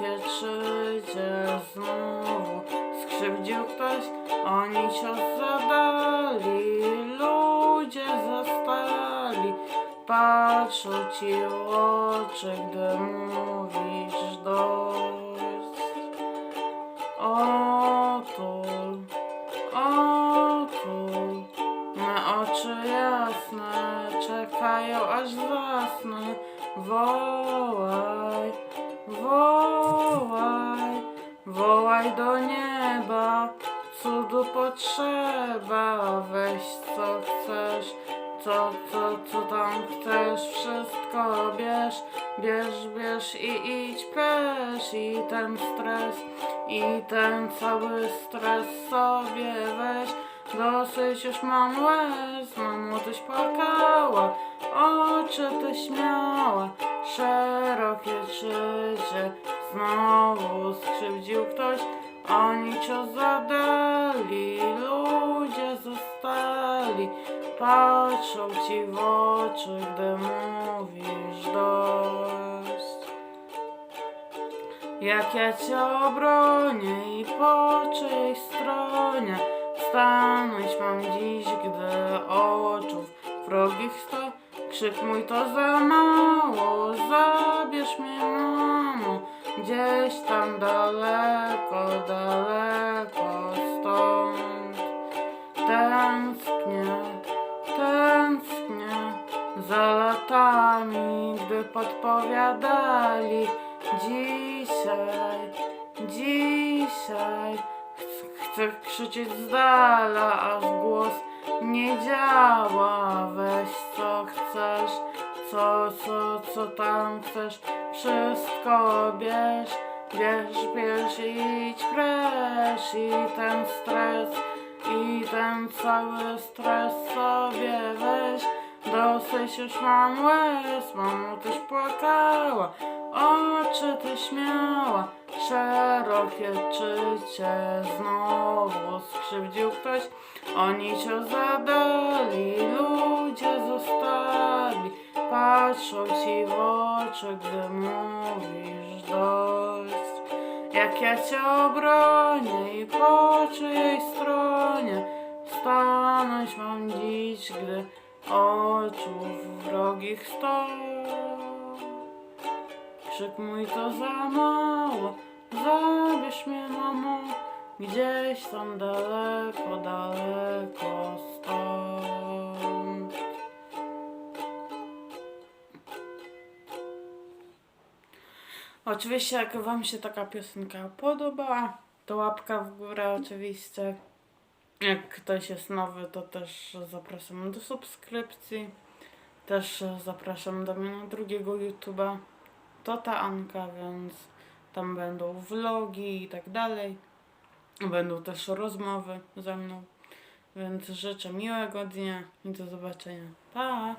czycie znowu skrzywdził ktoś, oni cios zadali, ludzie zostali, patrzą ci w oczy, gdy mówisz dość. Otul, otul, me oczy jasne czekają aż zasnę. Wołaj, wołaj, wołaj do nieba. Cudu potrzeba, weź co chcesz, co, co, co tam chcesz, wszystko bierz, bierz, bierz i idź precz i ten stres, i ten cały stres sobie weź. Dosyć już mam łez, mamo tyś płakała, oczy ty śmiała, szerokie życie, znowu skrzywdził ktoś, oni cię zadali, ludzie zostali, patrzą ci w oczy, gdy mówisz dość. Jak ja cię obronię i po czyjej stronie? Stanąć mam dziś, gdy oczów wrogich sto Krzyk mój to za mało, zabierz mnie mamo. Gdzieś tam daleko, daleko stąd. Tęsknię, tęsknię za latami, gdy podpowiadali Dzisiaj, dzisiaj. Ch- chcę krzyczeć z dala, aż głos nie działa. Weź co chcesz, co, co, co tam chcesz, wszystko bierz, bierz, bierz i idź precz i ten stres, i ten cały stres sobie weź. Dosyć już mam łez, mamo też płakała, oczy ty śmiała, szerokie czycie znowu skrzywdził ktoś, oni cię zadali, ludzie zostali, patrzą ci w oczy, gdy mówisz dość. Jak ja cię obronię i po czyjej stronie stanąć mam dziś, gdy oczów wrogich sto. Krzyk mój to za mało, zabierz mnie mamo, gdzieś tam daleko, daleko stąd. Oczywiście jak wam się taka piosenka podoba, to łapka w górę oczywiście. Jak ktoś jest nowy, to też zapraszam do subskrypcji. Też zapraszam do mnie na drugiego YouTube'a. To ta Anka, więc tam będą vlogi i tak dalej. Będą też rozmowy ze mną. Więc życzę miłego dnia i do zobaczenia. Pa!